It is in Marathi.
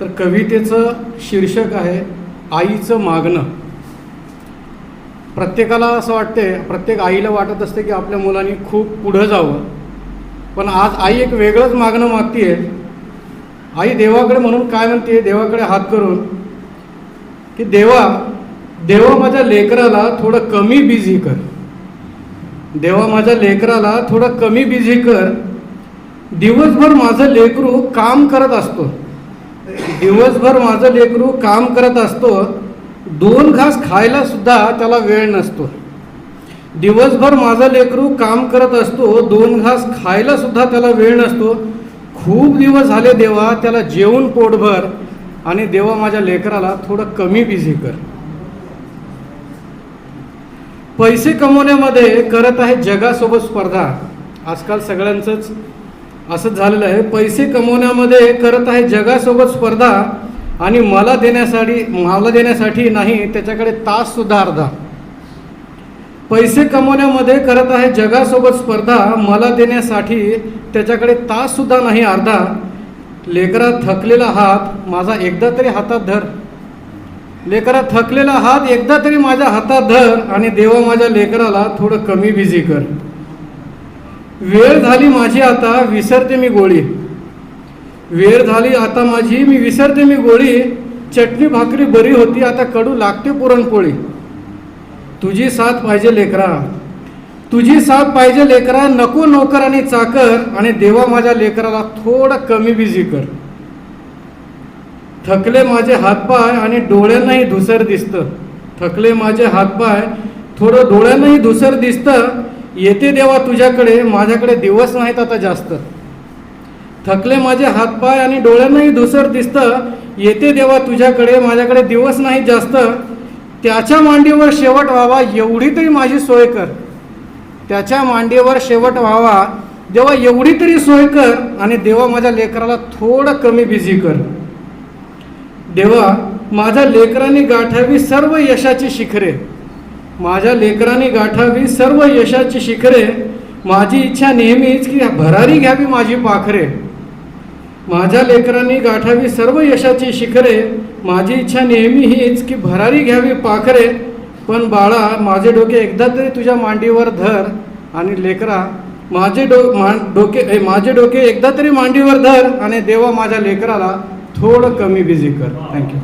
तर कवितेचं शीर्षक आहे आईचं मागणं. प्रत्येकाला असं वाटते प्रत्येक आईला वाटत असते की आपल्या मुलांनी खूप पुढं जावं. पण आज आई एक वेगळंच मागणं मागते आई देवाकडे म्हणून काय म्हणते देवाकडे हात करून की देवा देवा माझ्या लेकराला थोडं कमी बिझी कर. देवा माझ्या लेकराला थोडं कमी बिझी कर. दिवसभर माझं लेकरू काम करत असतो. दिवसभर माझं लेकरू काम करत असतो दोन घास खायला सुद्धा त्याला वेळ नसतो. दिवसभर माझं लेकरू काम करत असतो दोन घास खायला सुद्धा त्याला वेळ नसतो. खूप दिवस झाले देवा त्याला जेवून पोटभर आणि देवा माझ्या लेकराला थोडं कमी बिझी कर. पैसे कमवण्यामध्ये करत आहे जगासोबत स्पर्धा. आजकाल सगळ्यांचंच असंच झालेलं आहे. पैसे कमवण्यामध्ये करत आहे जगासोबत स्पर्धा आणि मला देण्यासाठी मला देण्यासाठी नाही त्याच्याकडे ताससुद्धा अर्धा. पैसे कमवण्यामध्ये करत आहे जगासोबत स्पर्धा मला देण्यासाठी त्याच्याकडे ताससुद्धा नाही अर्धा. लेकरा थकलेला हात माझा एकदा तरी हातात धर. लेकरा थकलेला हात एकदा तरी माझ्या हातात धर आणि देवा माझ्या लेकराला थोडं कमी बिझी कर. वेळ झाली माझी आता विसरते मी गोळी. वेळ झाली आता माझी मी विसरते मी गोळी. चटणी भाकरी बरी होती आता कडू लागते पुरणपोळी. तुझी साथ पाहिजे लेकरा. तुझी साथ पाहिजे लेकरा नको नोकर आणि चाकर आणि देवा माझ्या लेकराला थोडं कमी बिझी कर. थकले माझे हातपाय आणि डोळ्यांनाही धुसर दिसतं. थकले माझे हातपाय थोडं डोळ्यांनाही धुसर दिसतं येते देवा तुझ्याकडे माझ्याकडे दिवस नाहीत आता जास्त. थकले माझे हातपाय आणि डोळ्यांनाही धुसर दिसतं. येते देवा तुझ्याकडे माझ्याकडे दिवस नाही जास्त. त्याच्या मांडीवर शेवट व्हावा एवढी तरी माझी सोय कर. त्याच्या मांडीवर शेवट व्हावा. देवा एवढी तरी सोय कर आणि देवा माझ्या लेकराला थोडं कमी बिझी कर. देवा माझ्या लेकरांनी गाठावी सर्व यशाची शिखरे. माझ्या लेकरांनी गाठावी सर्व यशाची शिखरे. माझी इच्छा नेहमीच की भरारी घ्यावी माझी पाखरे. माझ्या लेकरांनी गाठावी सर्व यशाची शिखरे. माझी इच्छा नेहमी हीच की भरारी घ्यावी पाखरे. पण बाळा माझे डोके एकदा तरी तुझ्या मांडीवर धर. आणि लेकरा माझे डो मा डोके ए, माझे डोके एकदा तरी मांडीवर धर आणि देवा माझ्या लेकराला थोडं कमी बिझी कर. थँक्यू